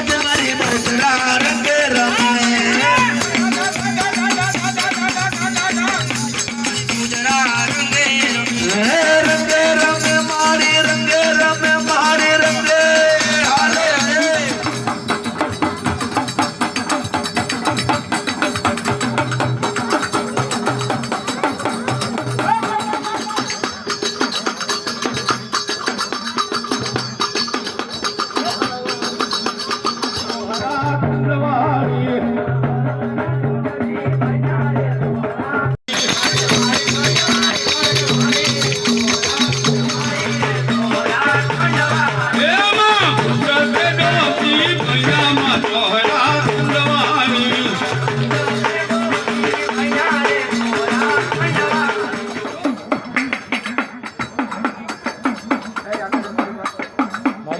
આજ મારી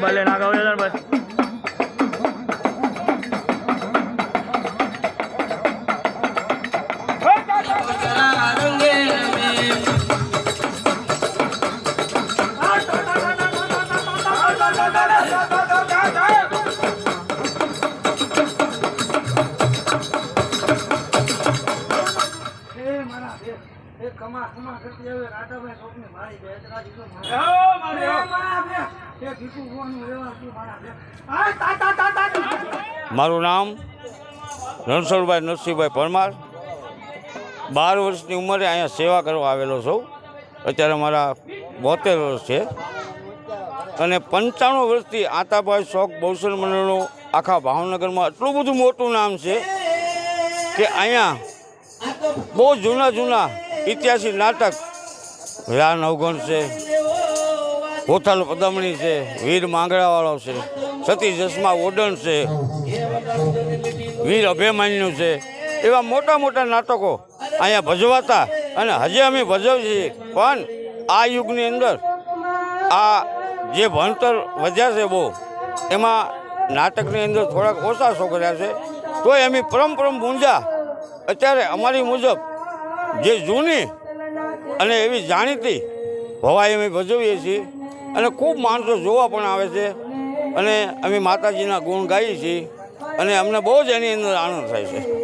મોબાઈલ લઈને આગળ હવે ભાઈ બહુચરા રંગે જાય મારું. નામ રણછોડભાઈ નરસિંહભાઈ પરમાર. બાર વર્ષની ઉંમરે અહીંયા સેવા કરવા આવેલો છું. અત્યારે મારા બોતેર વર્ષ છે. અને પંચાણું વર્ષથી આતાભાઈ શોખ બહુસર મંડળનું આખા ભાવનગરમાં એટલું બધું મોટું નામ છે કે અહીંયા બહુ જૂના જૂના ઇતિહાસિક નાટક રા નવગણ છે કોથાલ પદમણી છે, વીર માંગડાવાળો છે, સતી જસમા ઓડણ છે, વીર અભિમાન્યુ છે. એવા મોટા મોટા નાટકો અહીંયા ભજવાતા અને હજી અમે ભજવીએ પણ આ યુગની અંદર આ જે ભણતર વધ્યા છે બહુ, એમાં નાટકની અંદર થોડાક ઓછા છોકર્યા છે. તોય અમે પરમ પરમ મૂંઝા. અત્યારે અમારી મુજબ જે જૂની અને એવી જાણીતી ભવાઈ અમે ભજવીએ છીએ. અને ખૂબ માણસો જોવા પણ આવે છે. અને અમે માતાજીના ગુણ ગાઈએ છીએ. અને અમને બહુ જ એની અંદર આનંદ થાય છે.